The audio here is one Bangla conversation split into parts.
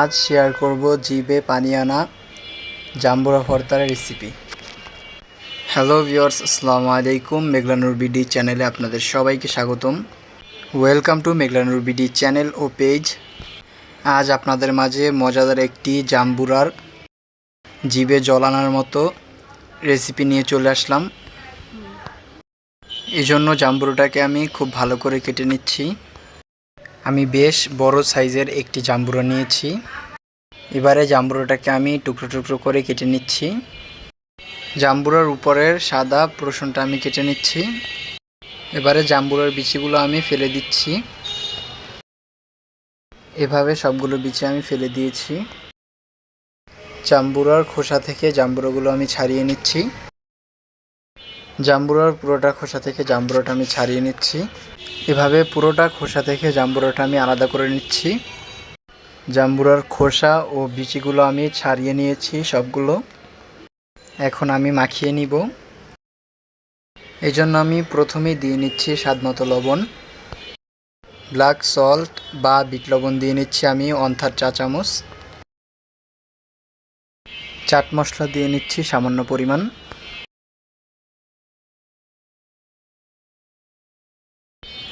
আজ শেয়ার করব জিবে পানি জাম্বুরা ভর্তার রেসিপি হ্যালো ভিওর্স আসসালামু আলাইকুম। মেঘলানুর বিডি চ্যানেলে আপনাদের সবাইকে স্বাগতম। ওয়েলকাম টু মেঘলানুর বিডি চ্যানেল ও পেজ আজ আপনাদের মাঝে মজাদার একটি জাম্বুরার জিবে জলানার মতো রেসিপি নিয়ে চলে আসলাম। এই জন্য জাম্বুরাটাকে আমি খুব ভালো করে কেটে নিচ্ছি। আমি বেশ বড় সাইজের একটি জাম্বুরা নিয়েছি। এবারে জাম্বুরাটাকে আমি টুকরো টুকরো করে কেটে নিচ্ছি। জাম্বুরার উপরের সাদা পোর্শনটা আমি কেটে নিচ্ছি। এবারে জাম্বুরার বিচিগুলো আমি ফেলে দিচ্ছি। এভাবে সবগুলো বিচি আমি ফেলে দিয়েছি। জাম্বুরার খোসা থেকে জাম্বুরাগুলো আমি ছাড়িয়ে নিচ্ছি। জাম্বুরার পুরোটা খোসা থেকে জাম্বুরাটা আমি ছাড়িয়ে নিচ্ছি। এভাবে পুরোটা খোসা থেকে জাম্বুরাটা আমি আলাদা করে নিচ্ছি। জাম্বুরার খোসা ও বিচিগুলো আমি ছাড়িয়ে নিয়েছি সবগুলো। এখন আমি মাখিয়ে নিব। এই জন্য আমি প্রথমেই দিয়ে নিচ্ছি স্বাদ মতো লবণ। ব্ল্যাক সল্ট বা বিট লবণ দিয়ে নিচ্ছি আমি অন্থার চা চামচ। চাট মশলা দিয়ে নিচ্ছি সামান্য পরিমাণ।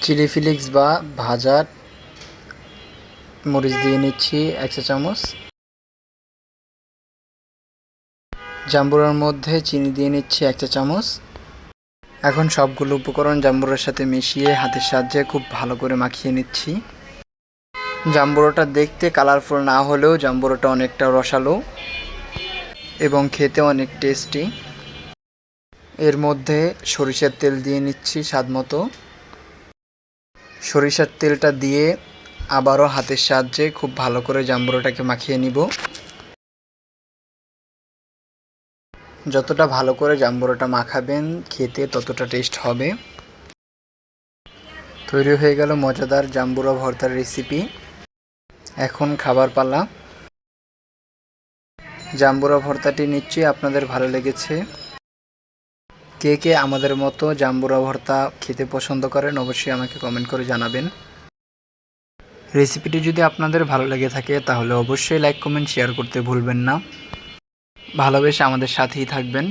চিলি ফিলিক্স বা ভাজা মরিচ দিয়ে নিচ্ছি এক চা চামচ। জাম্বুরার মধ্যে চিনি দিয়ে নিচ্ছি এক চা চামচ। এখন সবগুলো উপকরণ জাম্বুরার সাথে মিশিয়ে হাতের সাহায্যে খুব ভালো করে মাখিয়ে নিচ্ছি। জাম্বুরাটা দেখতে কালারফুল না হলেও জাম্বুরাটা অনেকটা রসালো এবং খেতে অনেক টেস্টি এর মধ্যে সরিষার তেল দিয়ে নিচ্ছি স্বাদ মতো। সরিষার তেলটা দিয়ে আবারও হাতের সাহায্যে খুব ভালো করে জাম্বুরাটাকে মাখিয়ে নিব। যতটা ভালো করে জাম্বুরাটা মাখাবেন, খেতে ততটা টেস্ট হবে। তৈরি হয়ে গেল মজাদার জাম্বুরা ভর্তার রেসিপি। এখন খাবার পালা। জাম্বুরা ভর্তাটি নিশ্চয়ই আপনাদের ভালো লেগেছে। কে কে আমাদের মতো জাম্বুরা ভর্তা খেতে পছন্দ করেন অবশ্যই আমাকে কমেন্ট করে জানাবেন। রেসিপিটি যদি আপনাদের ভালো লেগে থাকে, তাহলে অবশ্যই লাইক কমেন্ট শেয়ার করতে ভুলবেন না। ভালোবেসে আমাদের সাথেই থাকবেন।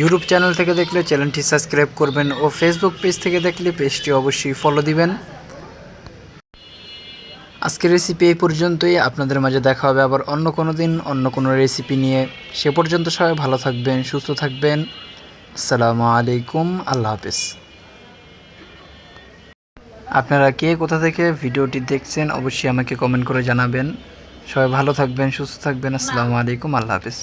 ইউটিউব চ্যানেল থেকে দেখলে চ্যানেলটি সাবস্ক্রাইব করবেন ও ফেসবুক পেজ থেকে দেখলে পেজটি অবশ্যই ফলো দিবেন। আজকের রেসিপি এই পর্যন্তই। আপনাদের মাঝে দেখা হবে আবার অন্য কোনো দিন, অন্য কোনো রেসিপি নিয়ে। সে পর্যন্ত সবাই ভালো থাকবেন, সুস্থ থাকবেন। আসসালামু আলাইকুম, আল্লাহ হাফিজ। আপনারা কে, কোথা থেকে ভিডিওটি দেখছেন, অবশ্যই আমাকে কমেন্ট করে জানাবেন। সবাই ভালো থাকবেন, সুস্থ থাকবেন। আসসালামু আলাইকুম, আল্লাহ হাফিজ।